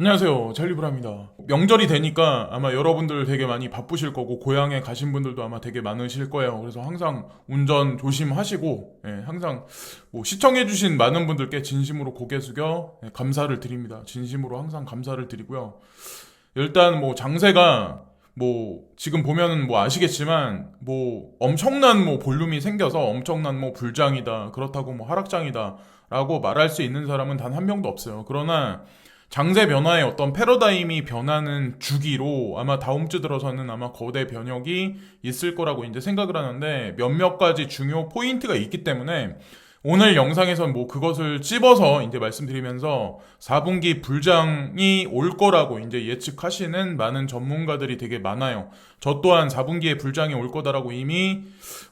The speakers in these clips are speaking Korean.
안녕하세요. 찰리브라입니다. 명절이 되니까 아마 여러분들 되게 많이 바쁘실 거고 고향에 가신 분들도 아마 되게 많으실 거예요. 그래서 항상 운전 조심하시고 예, 항상 뭐 시청해주신 많은 분들께 진심으로 고개 숙여 예, 감사를 드립니다. 진심으로 항상 감사를 드리고요. 일단 뭐 장세가 뭐 지금 보면은 뭐 아시겠지만 뭐 엄청난 뭐 볼륨이 생겨서 엄청난 뭐 불장이다 그렇다고 뭐 하락장이다라고 말할 수 있는 사람은 단 한 명도 없어요. 그러나 장세 변화의 어떤 패러다임이 변하는 주기로 아마 다음 주 들어서는 아마 거대 변혁이 있을 거라고 이제 생각을 하는데 몇몇 가지 중요 포인트가 있기 때문에 오늘 영상에선 뭐 그것을 찝어서 이제 말씀드리면서 4분기 불장이 올 거라고 이제 예측하시는 많은 전문가들이 되게 많아요. 저 또한 4분기에 불장이 올 거다라고 이미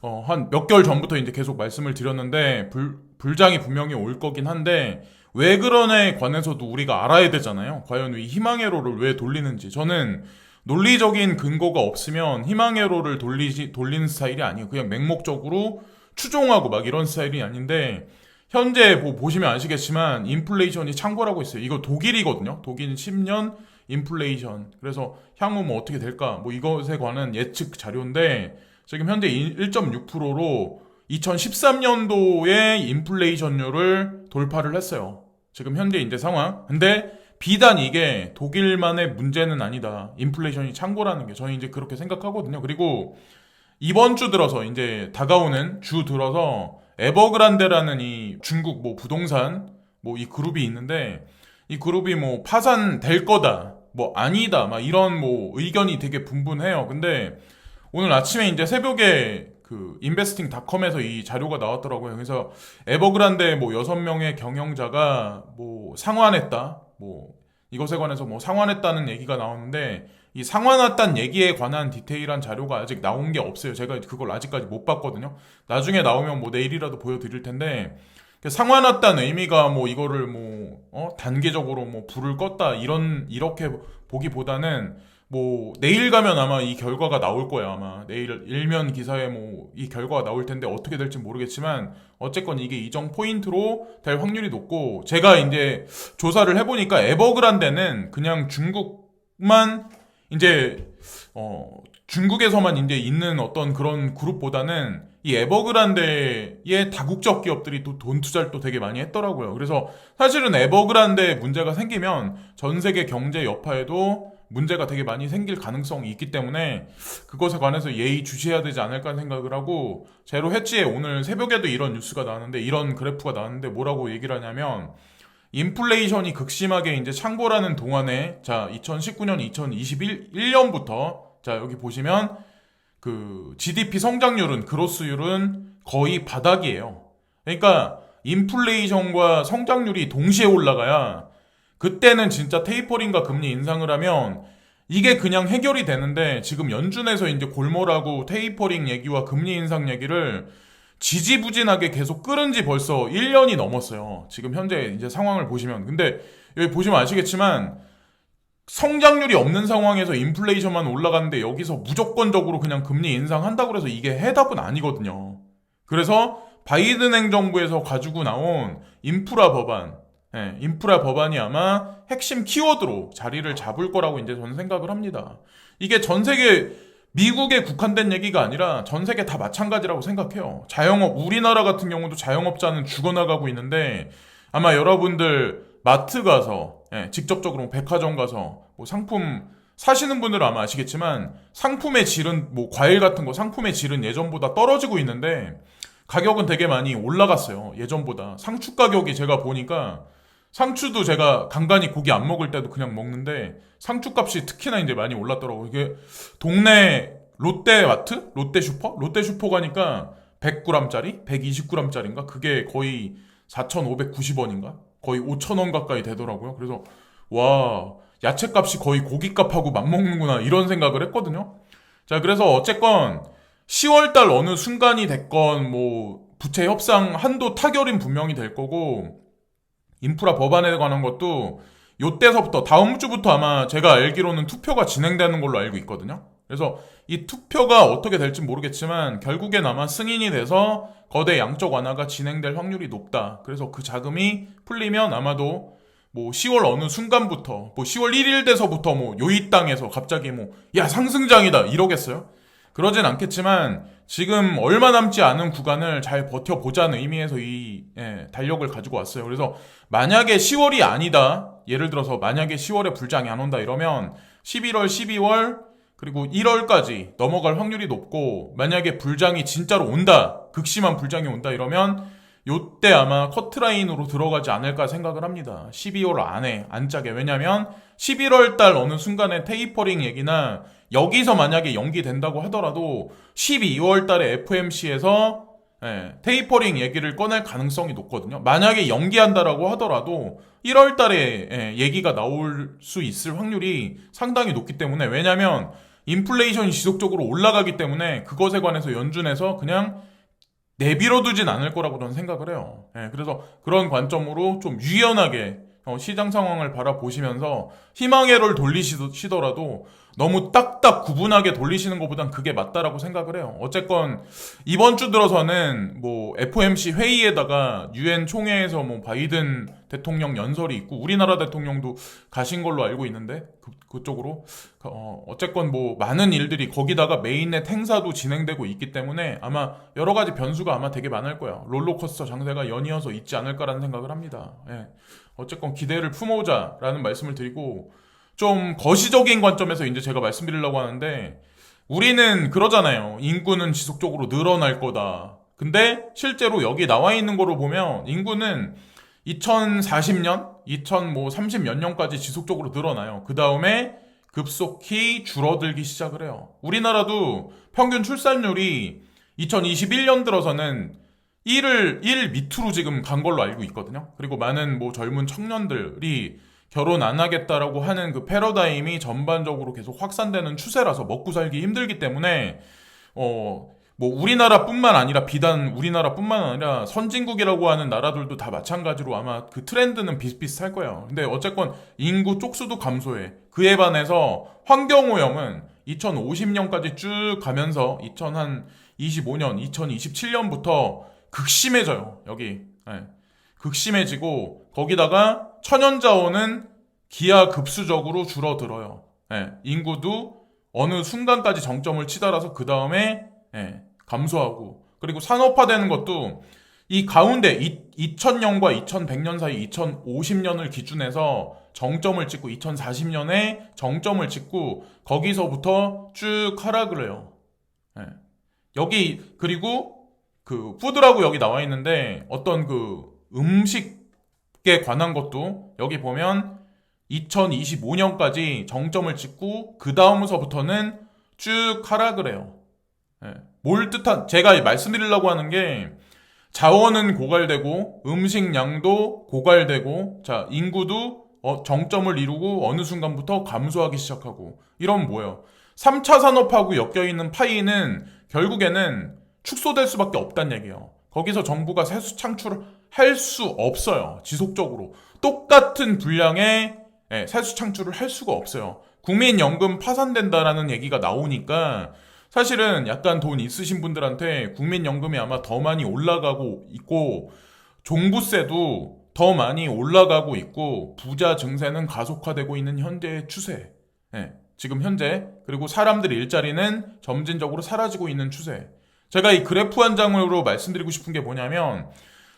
어, 한 몇 개월 전부터 이제 계속 말씀을 드렸는데 불, 불장이 분명히 올 거긴 한데 왜 그러냐에 관해서도 우리가 알아야 되잖아요. 과연 이 희망회로를 왜 돌리는지. 저는 논리적인 근거가 없으면 희망회로를 돌리지, 돌리는 스타일이 아니에요. 그냥 맹목적으로 추종하고 막 이런 스타일이 아닌데, 현재 뭐 보시면 아시겠지만, 인플레이션이 창궐하고 있어요. 이거 독일이거든요. 독일 10년 인플레이션. 그래서 향후 뭐 어떻게 될까? 뭐 이것에 관한 예측 자료인데, 지금 현재 1.6%로 2013년도에 인플레이션율을 돌파를 했어요. 지금 현재 이제 상황. 근데 비단 이게 독일만의 문제는 아니다. 인플레이션이 창고라는 게 저는 이제 그렇게 생각하거든요. 그리고 이번 주 들어서 이제 다가오는 주 들어서 에버그란데라는 이 중국 뭐 부동산 뭐 이 그룹이 있는데 이 그룹이 뭐 파산될 거다. 뭐 아니다. 막 이런 뭐 의견이 되게 분분해요. 근데 오늘 아침에 이제 새벽에 그 인베스팅닷컴에서 이 자료가 나왔더라고요. 그래서 에버그란데 뭐 여섯 명의 경영자가 뭐 상환했다. 뭐 이것에 관해서 뭐 상환했다는 얘기가 나오는데 이 상환했다는 얘기에 관한 디테일한 자료가 아직 나온 게 없어요. 제가 그걸 아직까지 못 봤거든요. 나중에 나오면 뭐 내일이라도 보여드릴 텐데 그 상환했다는 의미가 뭐 이거를 뭐 어? 단계적으로 뭐 불을 껐다 이런 이렇게 보기보다는 뭐 내일 가면 아마 이 결과가 나올 거야 아마 내일 일면 기사에 뭐 이 결과가 나올 텐데 어떻게 될지 모르겠지만 어쨌건 이게 이정 포인트로 될 확률이 높고 제가 이제 조사를 해보니까 에버그란데는 그냥 중국만 이제 어 중국에서만 이제 있는 어떤 그런 그룹보다는 이 에버그란데의 다국적 기업들이 또 돈 투자를 또 되게 많이 했더라고요. 그래서 사실은 에버그란데 문제가 생기면 전 세계 경제 여파에도 문제가 되게 많이 생길 가능성이 있기 때문에 그것에 관해서 예의 주시해야 되지 않을까 생각을 하고 제로 해치에 오늘 새벽에도 이런 뉴스가 나왔는데 이런 그래프가 나왔는데 뭐라고 얘기를 하냐면 인플레이션이 극심하게 이제 창고라는 동안에 자 2019년 2021년부터 자 여기 보시면 그 GDP 성장률은 그로스율은 거의 바닥이에요. 그러니까 인플레이션과 성장률이 동시에 올라가야 그때는 진짜 테이퍼링과 금리 인상을 하면 이게 그냥 해결이 되는데 지금 연준에서 이제 골몰하고 테이퍼링 얘기와 금리 인상 얘기를 지지부진하게 계속 끌은 지 벌써 1년이 넘었어요. 지금 현재 이제 상황을 보시면. 근데 여기 보시면 아시겠지만 성장률이 없는 상황에서 인플레이션만 올라가는데 여기서 무조건적으로 그냥 금리 인상한다고 해서 이게 해답은 아니거든요. 그래서 바이든 행정부에서 가지고 나온 인프라 법안, 예, 인프라 법안이 아마 핵심 키워드로 자리를 잡을 거라고 이제 저는 생각을 합니다. 이게 전 세계 미국에 국한된 얘기가 아니라 전 세계 다 마찬가지라고 생각해요. 자영업, 우리나라 같은 경우도 자영업자는 죽어나가고 있는데 아마 여러분들 마트 가서, 예, 직접적으로 백화점 가서 뭐 상품 사시는 분들은 아마 아시겠지만 상품의 질은 뭐 과일 같은 거 상품의 질은 예전보다 떨어지고 있는데 가격은 되게 많이 올라갔어요. 예전보다. 상추 가격이 제가 보니까 상추도 제가 간간히 고기 안 먹을 때도 그냥 먹는데 상추 값이 특히나 이제 많이 올랐더라고요. 이게 동네 롯데마트? 롯데 슈퍼? 롯데 슈퍼 가니까 100g짜리? 120g짜리인가? 그게 거의 4,590원인가? 거의 5,000원 가까이 되더라고요. 그래서 와 야채 값이 거의 고기 값하고 맞먹는구나 이런 생각을 했거든요. 자 그래서 어쨌건 10월달 어느 순간이 됐건 뭐 부채 협상 한도 타결은 분명히 될 거고 인프라 법안에 관한 것도 요때서부터 다음 주부터 아마 제가 알기로는 투표가 진행되는 걸로 알고 있거든요. 그래서 이 투표가 어떻게 될지 모르겠지만 결국엔 아마 승인이 돼서 거대 양적 완화가 진행될 확률이 높다. 그래서 그 자금이 풀리면 아마도 뭐 10월 어느 순간부터 뭐 10월 1일 돼서부터 뭐 요이 땅에서 갑자기 뭐 야 상승장이다 이러겠어요? 그러진 않겠지만 지금 얼마 남지 않은 구간을 잘 버텨보자는 의미에서 이 예, 달력을 가지고 왔어요. 그래서 만약에 10월이 아니다. 예를 들어서 만약에 10월에 불장이 안 온다 이러면 11월, 12월 그리고 1월까지 넘어갈 확률이 높고 만약에 불장이 진짜로 온다. 극심한 불장이 온다 이러면 요때 아마 커트라인으로 들어가지 않을까 생각을 합니다. 12월 안에 안 짜게. 왜냐면 11월 달 어느 순간에 테이퍼링 얘기나 여기서 만약에 연기된다고 하더라도 12월 달에 FMC에서 예, 테이퍼링 얘기를 꺼낼 가능성이 높거든요. 만약에 연기한다라고 하더라도 1월 달에 예, 얘기가 나올 수 있을 확률이 상당히 높기 때문에 왜냐면 인플레이션이 지속적으로 올라가기 때문에 그것에 관해서 연준에서 그냥 내비려 두진 않을 거라고 저는 생각을 해요. 예, 그래서 그런 관점으로 좀 유연하게 어, 시장 상황을 바라보시면서 희망의 를 돌리시더라도 너무 딱딱 구분하게 돌리시는 것보단 그게 맞다라고 생각을 해요. 어쨌건 이번 주 들어서는 뭐 FOMC 회의에다가 유엔 총회에서 뭐 바이든 대통령 연설이 있고 우리나라 대통령도 가신 걸로 알고 있는데 그, 그쪽으로 어, 어쨌건 뭐 많은 일들이 거기다가 메인넷 행사도 진행되고 있기 때문에 아마 여러 가지 변수가 아마 되게 많을 거예요. 롤러코스터 장세가 연이어서 있지 않을까라는 생각을 합니다. 예. 어쨌건 기대를 품어오자라는 말씀을 드리고 좀 거시적인 관점에서 이제 제가 말씀드리려고 하는데 우리는 그러잖아요. 인구는 지속적으로 늘어날 거다. 근데 실제로 여기 나와 있는 거로 보면 인구는 2040년, 2030몇 년까지 지속적으로 늘어나요. 그 다음에 급속히 줄어들기 시작을 해요. 우리나라도 평균 출산율이 2021년 들어서는 1을 1 밑으로 지금 간 걸로 알고 있거든요. 그리고 많은 뭐 젊은 청년들이 결혼 안 하겠다라고 하는 그 패러다임이 전반적으로 계속 확산되는 추세라서 먹고 살기 힘들기 때문에 어 뭐 우리나라뿐만 아니라 비단 우리나라뿐만 아니라 선진국이라고 하는 나라들도 다 마찬가지로 아마 그 트렌드는 비슷비슷할 거예요. 근데 어쨌건 인구 쪽수도 감소해. 그에 반해서 환경오염은 2050년까지 쭉 가면서 2025년, 2027년부터 극심해져요. 여기 네. 극심해지고 거기다가 천연자원은 기하급수적으로 줄어들어요. 예, 인구도 어느 순간까지 정점을 치달아서 그 다음에 예, 감소하고 그리고 산업화되는 것도 이 가운데 2000년과 2100년 사이 2050년을 기준해서 정점을 찍고 2040년에 정점을 찍고 거기서부터 쭉 하락을 해요. 예. 여기 그리고 그 푸드라고 여기 나와 있는데 어떤 그 음식에 관한 것도 여기 보면 2025년까지 정점을 찍고 그 다음서부터는 쭉 하락을 해요. 예. 뭘 뜻한 제가 말씀드리려고 하는 게 자원은 고갈되고 음식량도 고갈되고 자 인구도 어, 정점을 이루고 어느 순간부터 감소하기 시작하고 이런 뭐예요? 3차 산업하고 엮여 있는 파이는 결국에는 축소될 수밖에 없다는 얘기예요. 거기서 정부가 세수 창출을 할 수 없어요. 지속적으로. 똑같은 분량의 예, 세수 창출을 할 수가 없어요. 국민연금 파산된다라는 얘기가 나오니까 사실은 약간 돈 있으신 분들한테 국민연금이 아마 더 많이 올라가고 있고 종부세도 더 많이 올라가고 있고 부자 증세는 가속화되고 있는 현재의 추세. 예, 지금 현재 그리고 사람들 일자리는 점진적으로 사라지고 있는 추세. 제가 이 그래프 한 장으로 말씀드리고 싶은 게 뭐냐면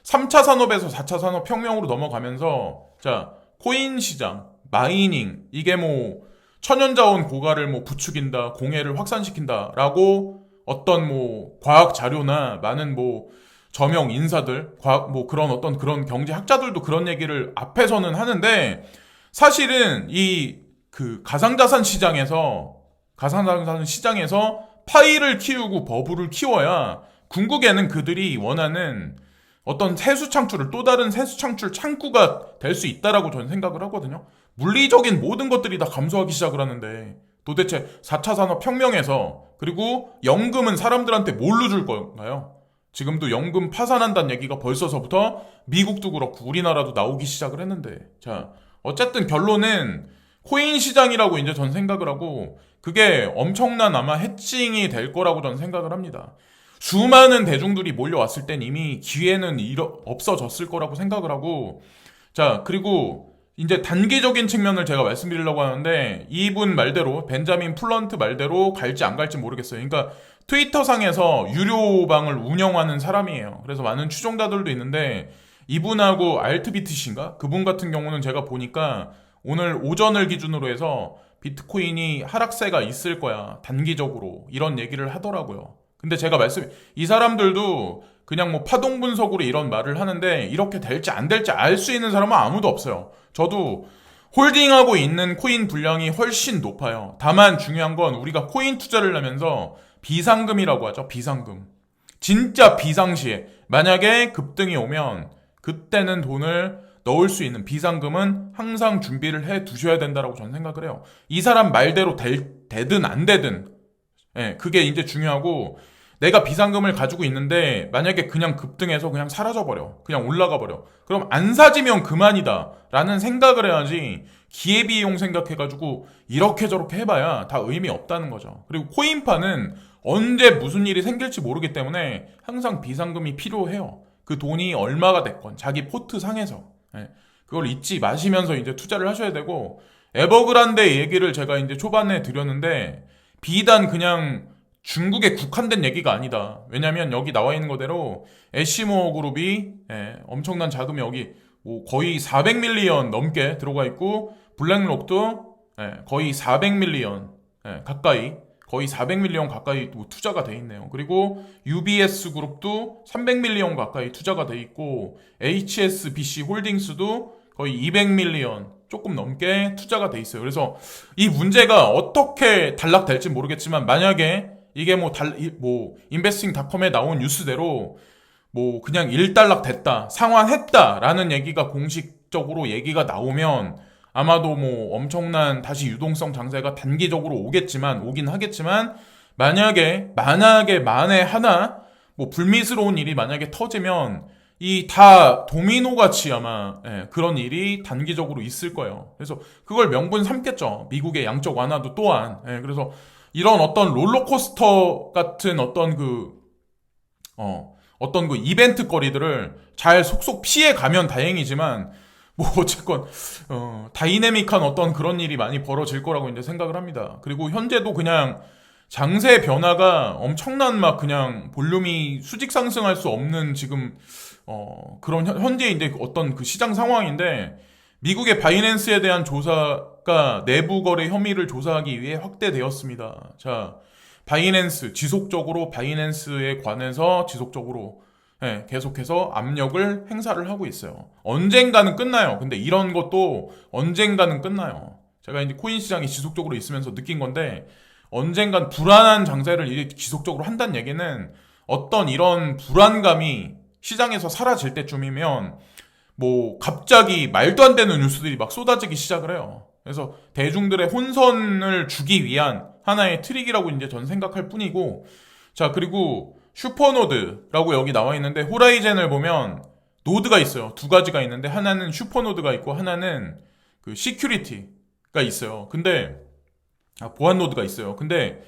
3차 산업에서 4차 산업 혁명으로 넘어가면서 자 코인 시장, 마이닝 이게 뭐 천연자원 고갈을 뭐 부추긴다, 공해를 확산시킨다라고 어떤 뭐 과학 자료나 많은 뭐 저명 인사들, 과학 뭐 그런 어떤 그런 경제 학자들도 그런 얘기를 앞에서는 하는데 사실은 이 그 가상자산 시장에서 가상자산 시장에서 파이를 키우고 버블을 키워야 궁극에는 그들이 원하는 어떤 세수 창출을 또 다른 세수 창출 창구가 될 수 있다라고 저는 생각을 하거든요. 물리적인 모든 것들이 다 감소하기 시작을 하는데 도대체 4차 산업 혁명에서 그리고 연금은 사람들한테 뭘로 줄 건가요? 지금도 연금 파산한다는 얘기가 벌써서부터 미국도 그렇고 우리나라도 나오기 시작을 했는데 자 어쨌든 결론은 코인 시장이라고 이제 전 생각을 하고 그게 엄청난 아마 해칭이 될 거라고 저는 생각을 합니다. 수많은 대중들이 몰려왔을 땐 이미 기회는 없어졌을 거라고 생각을 하고 자 그리고 이제 단기적인 측면을 제가 말씀드리려고 하는데 이분 말대로 벤자민 플런트 말대로 갈지 안 갈지 모르겠어요. 그러니까 트위터상에서 유료방을 운영하는 사람이에요. 그래서 많은 추종자들도 있는데 이분하고 알트비트신가 그분 같은 경우는 제가 보니까 오늘 오전을 기준으로 해서 비트코인이 하락세가 있을 거야 단기적으로 이런 얘기를 하더라고요. 근데 제가 말씀 이 사람들도 그냥 뭐 파동 분석으로 이런 말을 하는데 이렇게 될지 안 될지 알 수 있는 사람은 아무도 없어요. 저도 홀딩하고 있는 코인 분량이 훨씬 높아요. 다만 중요한 건 우리가 코인 투자를 하면서 비상금이라고 하죠. 비상금. 진짜 비상시에 만약에 급등이 오면 그때는 돈을 넣을 수 있는 비상금은 항상 준비를 해 두셔야 된다라고 저는 생각을 해요. 이 사람 말대로 될, 되든 안 되든 예, 그게 이제 중요하고 내가 비상금을 가지고 있는데 만약에 그냥 급등해서 그냥 사라져 버려. 그냥 올라가 버려. 그럼 안 사지면 그만이다. 라는 생각을 해야지 기회비용 생각해가지고 이렇게 저렇게 해봐야 다 의미 없다는 거죠. 그리고 코인파는 언제 무슨 일이 생길지 모르기 때문에 항상 비상금이 필요해요. 그 돈이 얼마가 됐건 자기 포트 상에서 예, 그걸 잊지 마시면서 이제 투자를 하셔야 되고 에버그란데 얘기를 제가 이제 초반에 드렸는데 비단 그냥 중국에 국한된 얘기가 아니다. 왜냐면 여기 나와 있는 거대로 애쉬모어 그룹이 예, 엄청난 자금이 여기 뭐 거의 400밀리언 넘게 들어가 있고 블랙록도 예, 거의 400밀리언 예, 가까이 거의 400밀리언 가까이 또 투자가 돼 있네요. 그리고 UBS 그룹도 300밀리언 가까이 투자가 돼 있고 HSBC 홀딩스도 거의 200밀리언 조금 넘게 투자가 돼 있어요. 그래서 이 문제가 어떻게 단락될지 모르겠지만 만약에 이게 뭐 달, 이- 뭐 인베스팅닷컴에 나온 뉴스대로 뭐 그냥 일단락 됐다, 상환했다 라는 얘기가 공식적으로 얘기가 나오면 아마도 뭐 엄청난 다시 유동성 장세가 단기적으로 오겠지만 오긴 하겠지만 만약에 만약에 만에 하나 뭐 불미스러운 일이 만약에 터지면 이 다 도미노 같이 아마 예, 그런 일이 단기적으로 있을 거예요. 그래서 그걸 명분 삼겠죠. 미국의 양적 완화도 또한. 예, 그래서 이런 어떤 롤러코스터 같은 어떤 그, 어, 어떤 그 이벤트 거리들을 잘 속속 피해 가면 다행이지만, 뭐, 어쨌건, 어, 다이내믹한 어떤 그런 일이 많이 벌어질 거라고 이제 생각을 합니다. 그리고 현재도 그냥 장세 변화가 엄청난 막 그냥 볼륨이 수직 상승할 수 없는 지금, 어, 그런 현- 현재 이제 어떤 그 시장 상황인데, 미국의 바이낸스에 대한 조사 가 내부 거래 혐의를 조사하기 위해 확대되었습니다. 자, 바이낸스 지속적으로 바이낸스에 관해서 지속적으로 예, 계속해서 압력을 행사를 하고 있어요. 언젠가는 끝나요. 근데 이런 것도 언젠가는 끝나요. 제가 이제 코인 시장이 지속적으로 있으면서 느낀 건데 언젠간 불안한 장세를 지속적으로 한다는 얘기는 어떤 이런 불안감이 시장에서 사라질 때쯤이면 뭐 갑자기 말도 안 되는 뉴스들이 막 쏟아지기 시작을 해요. 그래서 대중들의 혼선을 주기 위한 하나의 트릭이라고 이제 전 생각할 뿐이고 자 그리고 슈퍼노드라고 여기 나와 있는데 호라이젠을 보면 노드가 있어요. 두 가지가 있는데 하나는 슈퍼노드가 있고 하나는 그 시큐리티가 있어요. 근데 아, 보안 노드가 있어요. 근데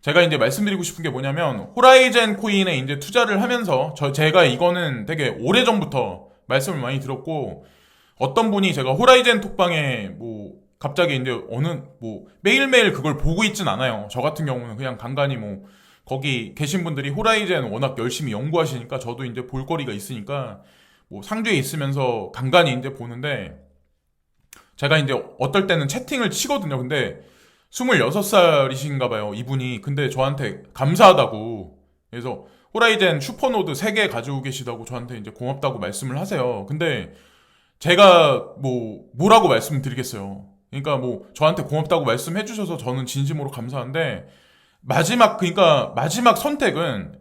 제가 이제 말씀드리고 싶은 게 뭐냐면 호라이젠 코인에 이제 투자를 하면서 저 제가 이거는 되게 오래 전부터 말씀을 많이 들었고 어떤 분이 제가 호라이젠 톡방에 뭐 갑자기 이제 어느 뭐 매일매일 그걸 보고 있진 않아요. 저 같은 경우는 그냥 간간히 뭐 거기 계신 분들이 호라이젠 워낙 열심히 연구하시니까 저도 이제 볼거리가 있으니까 뭐 상주에 있으면서 간간히 이제 보는데 제가 이제 어떨 때는 채팅을 치거든요. 근데 26살이신가 봐요. 이분이. 근데 저한테 감사하다고. 그래서 호라이젠 슈퍼노드 3개 가지고 계시다고 저한테 이제 고맙다고 말씀을 하세요. 근데 제가 뭐 뭐라고 말씀드리겠어요. 그러니까 뭐 저한테 고맙다고 말씀해 주셔서 저는 진심으로 감사한데 마지막 그러니까 마지막 선택은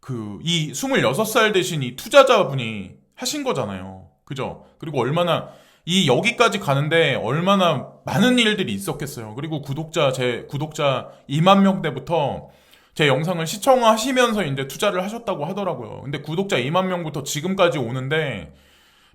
그 이 26살 되신 이 투자자분이 하신 거잖아요. 그죠? 그리고 얼마나 이 여기까지 가는데 얼마나 많은 일들이 있었겠어요. 그리고 구독자 제 구독자 2만 명대부터 제 영상을 시청하시면서 이제 투자를 하셨다고 하더라고요. 근데 구독자 2만 명부터 지금까지 오는데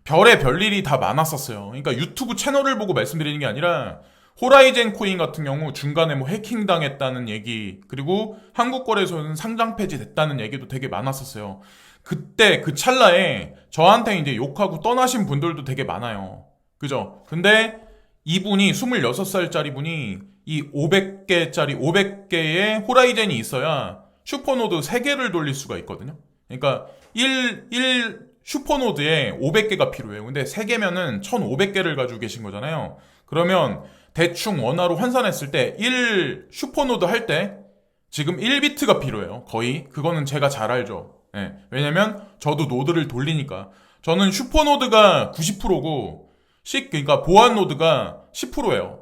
별의 별일이 다 많았었어요. 그러니까 유튜브 채널을 보고 말씀드리는 게 아니라 호라이젠 코인 같은 경우 중간에 뭐 해킹 당했다는 얘기 그리고 한국 거래소는 상장 폐지됐다는 얘기도 되게 많았었어요. 그때 그 찰나에 저한테 이제 욕하고 떠나신 분들도 되게 많아요. 그죠? 근데 이분이 26살짜리 분이 이 500개짜리 500개의 호라이젠이 있어야 슈퍼노드 3개를 돌릴 수가 있거든요. 그러니까 1, 1 슈퍼노드에 500개가 필요해요. 근데 3개면은 1500개를 가지고 계신 거잖아요. 그러면 대충 원화로 환산했을 때 1 슈퍼노드 할 때 지금 1비트가 필요해요. 거의. 그거는 제가 잘 알죠. 예. 왜냐면 저도 노드를 돌리니까. 저는 슈퍼노드가 90%고 식 그러니까 보안 노드가 10%예요.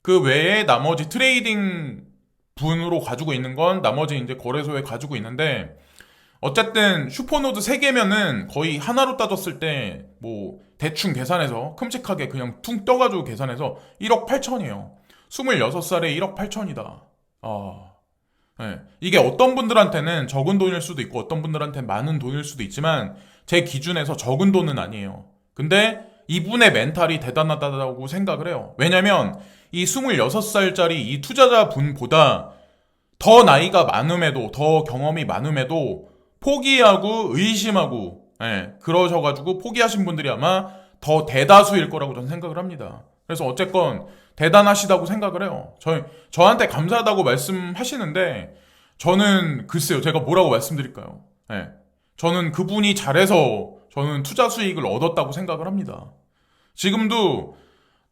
그 외에 나머지 트레이딩 분으로 가지고 있는 건 나머지 이제 거래소에 가지고 있는데 어쨌든 슈퍼노드 3개면은 거의 하나로 따졌을 때 뭐 대충 계산해서 큼직하게 그냥 퉁 떠가지고 계산해서 1억 8천이에요. 26살에 1억 8천이다. 아. 네. 이게 어떤 분들한테는 적은 돈일 수도 있고 어떤 분들한테는 많은 돈일 수도 있지만 제 기준에서 적은 돈은 아니에요. 근데 이분의 멘탈이 대단하다고 생각을 해요. 왜냐면 이 26살짜리 이 투자자 분보다 더 나이가 많음에도 더 경험이 많음에도 포기하고 의심하고 예, 그러셔가지고 포기하신 분들이 아마 더 대다수일 거라고 저는 생각을 합니다. 그래서 어쨌건 대단하시다고 생각을 해요. 저, 저한테 감사하다고 말씀하시는데 저는 글쎄요 제가 뭐라고 말씀드릴까요? 예, 저는 그분이 잘해서 저는 투자 수익을 얻었다고 생각을 합니다. 지금도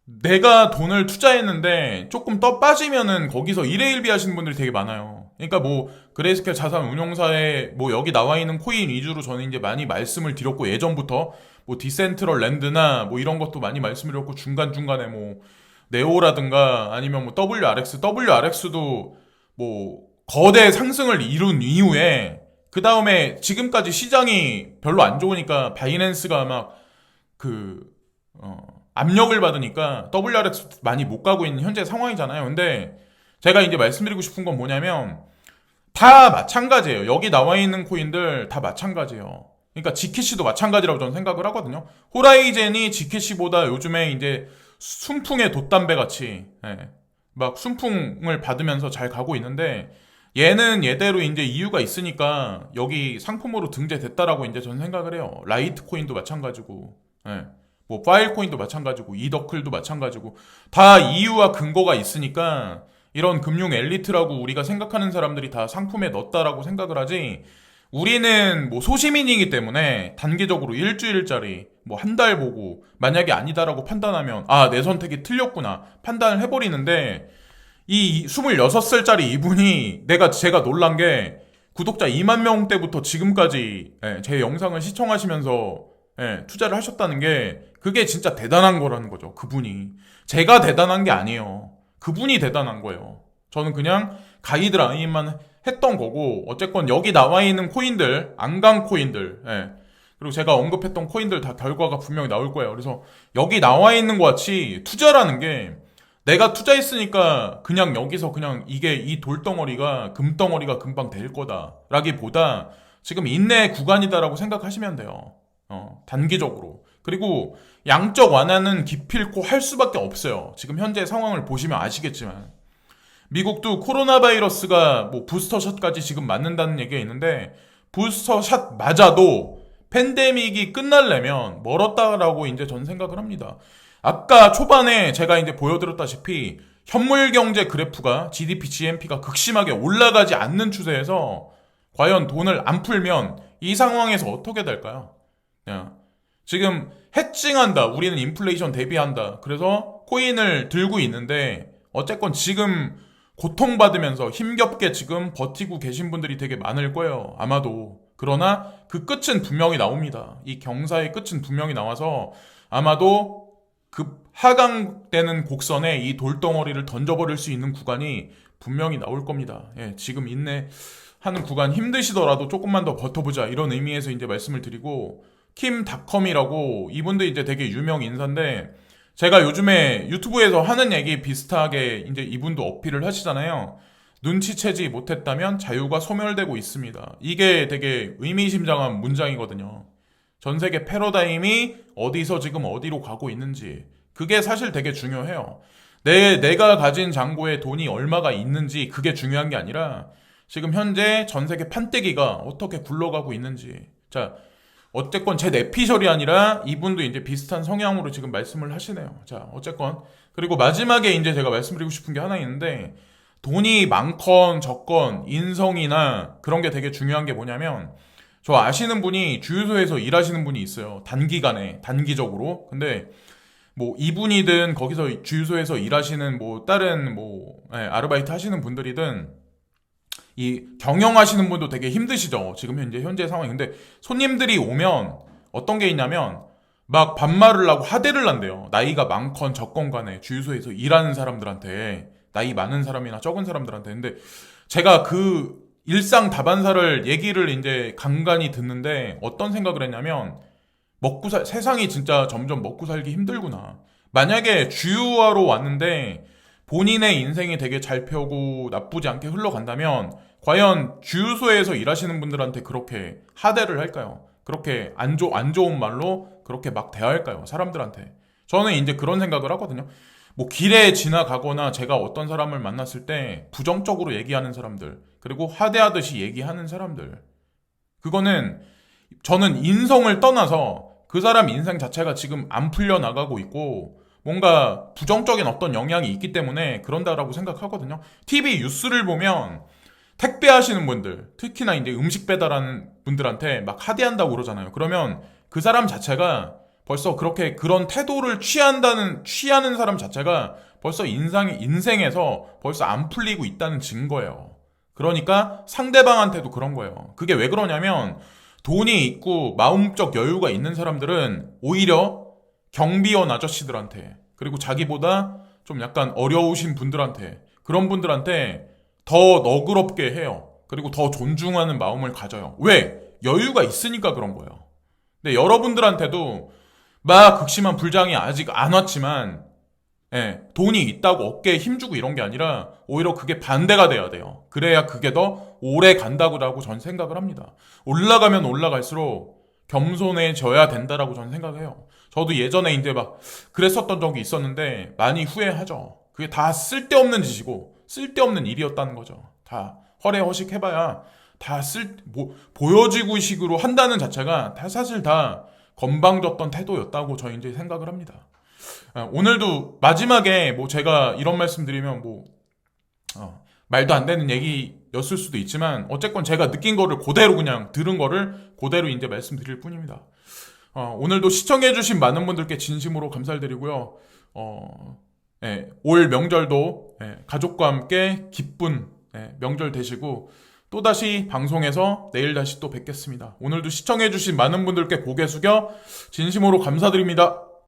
내가 돈을 투자했는데 조금 떠 빠지면은 거기서 1회 1비 하시는 분들이 되게 많아요. 그러니까 뭐 그레이스켈 자산 운용사에 뭐 여기 나와 있는 코인 위주로 저는 이제 많이 말씀을 드렸고 예전부터 뭐 디센트럴 랜드나 뭐 이런 것도 많이 말씀드렸고 중간중간에 뭐 네오라든가 아니면 뭐 WRX, WRX도 뭐 거대 상승을 이룬 이후에 그 다음에 지금까지 시장이 별로 안 좋으니까 바이낸스가 막 그 어, 압력을 받으니까 WRX 많이 못 가고 있는 현재 상황이잖아요. 근데 제가 이제 말씀드리고 싶은 건 뭐냐면 다 마찬가지예요. 여기 나와 있는 코인들 다 마찬가지예요. 그러니까 지캐시도 마찬가지라고 저는 생각을 하거든요. 호라이젠이 지캐시보다 요즘에 이제 순풍의 돛담배 같이 예, 막 순풍을 받으면서 잘 가고 있는데 얘는 얘대로 이제 이유가 있으니까 여기 상품으로 등재됐다라고 이제 저는 생각을 해요. 라이트 코인도 마찬가지고. 예. 뭐 파일코인도 마찬가지고 이더클도 마찬가지고 다 이유와 근거가 있으니까 이런 금융 엘리트라고 우리가 생각하는 사람들이 다 상품에 넣었다라고 생각을 하지 우리는 뭐 소시민이기 때문에 단기적으로 일주일짜리 뭐 한 달 보고 만약에 아니다라고 판단하면 아 내 선택이 틀렸구나 판단을 해버리는데 이 26살짜리 이분이 내가 제가 놀란 게 구독자 2만 명 때부터 지금까지 예, 제 영상을 시청하시면서 예, 투자를 하셨다는 게 그게 진짜 대단한 거라는 거죠. 그분이. 제가 대단한 게 아니에요. 그분이 대단한 거예요. 저는 그냥 가이드 라인만 했던 거고 어쨌건 여기 나와 있는 코인들, 안강 코인들, 예. 그리고 제가 언급했던 코인들 다 결과가 분명히 나올 거예요. 그래서 여기 나와 있는 것 같이 투자라는 게 내가 투자했으니까 그냥 여기서 그냥 이게 이 돌덩어리가 금덩어리가 금방 될 거다라기보다 지금 인내 구간이다라고 생각하시면 돼요. 어, 단기적으로. 그리고 양적 완화는 기필코 할 수밖에 없어요. 지금 현재 상황을 보시면 아시겠지만. 미국도 코로나 바이러스가 뭐 부스터샷까지 지금 맞는다는 얘기가 있는데, 부스터샷 맞아도 팬데믹이 끝날려면 멀었다라고 이제 전 생각을 합니다. 아까 초반에 제가 이제 보여드렸다시피 현물 경제 그래프가 GDP, GNP가 극심하게 올라가지 않는 추세에서 과연 돈을 안 풀면 이 상황에서 어떻게 될까요? 야, 지금 해칭한다. 우리는 인플레이션 대비한다. 그래서 코인을 들고 있는데 어쨌건 지금 고통받으면서 힘겹게 지금 버티고 계신 분들이 되게 많을 거예요. 아마도. 그러나 그 끝은 분명히 나옵니다. 이 경사의 끝은 분명히 나와서 아마도 급 하강되는 곡선에 이 돌덩어리를 던져버릴 수 있는 구간이 분명히 나올 겁니다. 예, 지금 인내 하는 구간 힘드시더라도 조금만 더 버텨보자 이런 의미에서 이제 말씀을 드리고 킴닷컴이라고 이분도 이제 되게 유명 인사인데 제가 요즘에 유튜브에서 하는 얘기 비슷하게 이제 이분도 어필을 하시잖아요. 눈치채지 못했다면 자유가 소멸되고 있습니다. 이게 되게 의미심장한 문장이거든요. 전 세계 패러다임이 어디서 지금 어디로 가고 있는지 그게 사실 되게 중요해요. 내 내가 가진 잔고에 돈이 얼마가 있는지 그게 중요한 게 아니라 지금 현재 전 세계 판때기가 어떻게 굴러가고 있는지. 자, 어쨌건 제 내피셜이 아니라 이분도 이제 비슷한 성향으로 지금 말씀을 하시네요. 자, 어쨌건. 그리고 마지막에 이제 제가 말씀드리고 싶은 게 하나 있는데, 돈이 많건 적건 인성이나 그런 게 되게 중요한 게 뭐냐면, 저 아시는 분이 주유소에서 일하시는 분이 있어요. 단기간에, 단기적으로. 근데, 뭐, 이분이든 거기서 주유소에서 일하시는 뭐, 다른 뭐, 예, 아르바이트 하시는 분들이든, 이 경영하시는 분도 되게 힘드시죠. 지금 현재 현재 상황이. 근데 손님들이 오면 어떤 게 있냐면 막 반말을 하고 하대를 한대요. 나이가 많건 적건 간에 주유소에서 일하는 사람들한테 나이 많은 사람이나 적은 사람들한테. 근데 제가 그 일상 다반사를 얘기를 이제 간간히 듣는데 어떤 생각을 했냐면 먹고 살 세상이 진짜 점점 먹고 살기 힘들구나. 만약에 주유하러 왔는데 본인의 인생이 되게 잘 펴고 나쁘지 않게 흘러간다면 과연 주유소에서 일하시는 분들한테 그렇게 하대를 할까요? 그렇게 안, 좋, 안 좋은 말로 그렇게 막 대할까요? 사람들한테. 저는 이제 그런 생각을 하거든요. 뭐 길에 지나가거나 제가 어떤 사람을 만났을 때 부정적으로 얘기하는 사람들, 그리고 하대하듯이 얘기하는 사람들. 그거는 저는 인성을 떠나서 그 사람 인생 자체가 지금 안 풀려나가고 있고 뭔가 부정적인 어떤 영향이 있기 때문에 그런다라고 생각하거든요. TV 뉴스를 보면 택배 하시는 분들, 특히나 이제 음식 배달하는 분들한테 막 하대한다고 그러잖아요. 그러면 그 사람 자체가 벌써 그렇게 그런 태도를 취한다는, 취하는 사람 자체가 벌써 인상, 인생에서 벌써 안 풀리고 있다는 증거예요. 그러니까 상대방한테도 그런 거예요. 그게 왜 그러냐면 돈이 있고 마음적 여유가 있는 사람들은 오히려 경비원 아저씨들한테 그리고 자기보다 좀 약간 어려우신 분들한테 그런 분들한테 더 너그럽게 해요. 그리고 더 존중하는 마음을 가져요. 왜? 여유가 있으니까 그런 거예요. 근데 여러분들한테도 막 극심한 불장이 아직 안 왔지만 예, 돈이 있다고 어깨에 힘주고 이런 게 아니라 오히려 그게 반대가 돼야 돼요. 그래야 그게 더 오래 간다고 전 생각을 합니다. 올라가면 올라갈수록 겸손해져야 된다라고 저는 생각해요. 저도 예전에 이제 막 그랬었던 적이 있었는데 많이 후회하죠. 그게 다 쓸데없는 짓이고 쓸데없는 일이었다는 거죠. 다 허례허식 해봐야 다 쓸, 뭐, 보여지고 식으로 한다는 자체가 다 사실 다 건방졌던 태도였다고 저 이제 생각을 합니다. 아, 오늘도 마지막에 뭐 제가 이런 말씀 드리면 뭐, 어, 말도 안 되는 얘기였을 수도 있지만 어쨌건 제가 느낀 거를 그대로 그냥 들은 거를 그대로 이제 말씀드릴 뿐입니다. 어, 오늘도 시청해주신 많은 분들께 진심으로 감사를 드리고요. 어, 예, 올 명절도 예, 가족과 함께 기쁜 예, 명절 되시고 또다시 방송에서 내일 다시 또 뵙겠습니다. 오늘도 시청해주신 많은 분들께 고개 숙여 진심으로 감사드립니다.